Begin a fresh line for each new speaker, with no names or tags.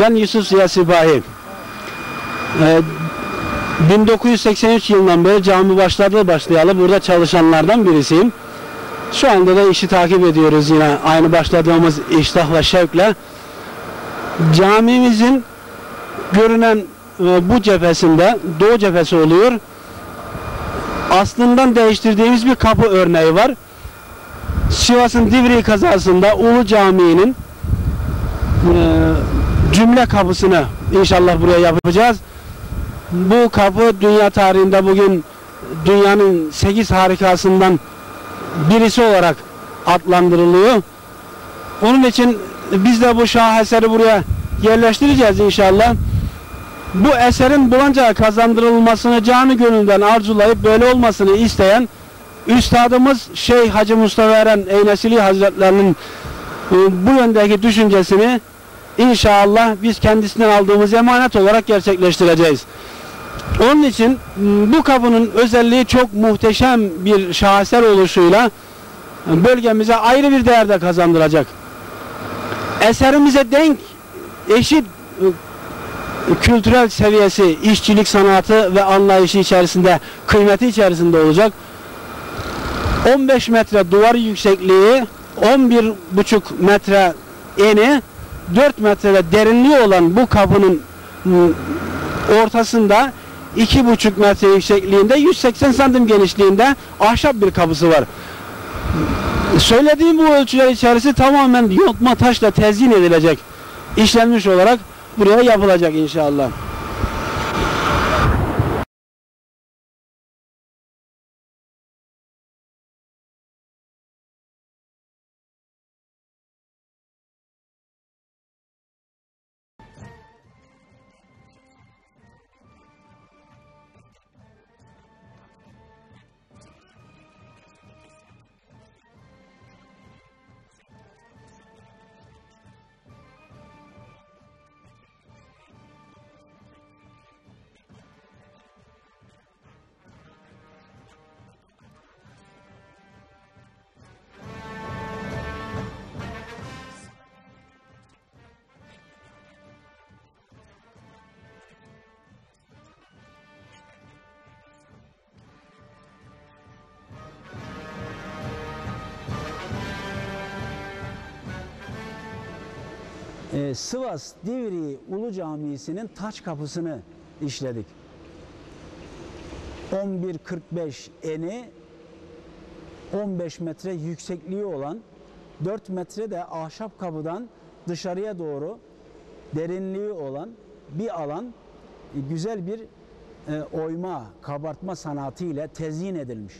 Ben Yusuf Ziya Sipahi. Ee, 1983 yılından beri cami başladı başlayalı burada çalışanlardan birisiyim. Şu anda da işi takip ediyoruz yine aynı başladığımız iştahla şevkle. Camimizin görünen e, bu cephesinde doğu cephesi oluyor. Aslından değiştirdiğimiz bir kapı örneği var. Sivas'ın Divriği kazasında Ulu Camii'nin e, cümle kapısını inşallah buraya yapacağız. Bu kapı dünya tarihinde bugün dünyanın 8 harikasından birisi olarak adlandırılıyor. Onun için biz de bu şaheseri buraya yerleştireceğiz inşallah. Bu eserin bulanca kazandırılmasını canı gönülden arzulayıp böyle olmasını isteyen Üstadımız Şeyh Hacı Mustafa Eren Eynesili Hazretlerinin e, bu yöndeki düşüncesini inşallah biz kendisinden aldığımız emanet olarak gerçekleştireceğiz. Onun için bu kapının özelliği çok muhteşem bir şaheser oluşuyla e, bölgemize ayrı bir değer de kazandıracak. Eserimize denk eşit e, kültürel seviyesi, işçilik sanatı ve anlayışı içerisinde, kıymeti içerisinde olacak. 15 metre duvar yüksekliği, 11,5 metre eni, 4 metre derinliği olan bu kapının m, ortasında 2,5 metre yüksekliğinde 180 santim genişliğinde ahşap bir kapısı var. Söylediğim bu ölçüler içerisi tamamen yontma taşla tezyin edilecek, işlenmiş olarak buraya yapılacak inşallah. Ee, Sivas Divriği Ulu Camisi'nin taç kapısını işledik. 11.45 eni 15 metre yüksekliği olan 4 metre de ahşap kapıdan dışarıya doğru derinliği olan bir alan e, güzel bir e, oyma, kabartma sanatı ile tezyin edilmiş.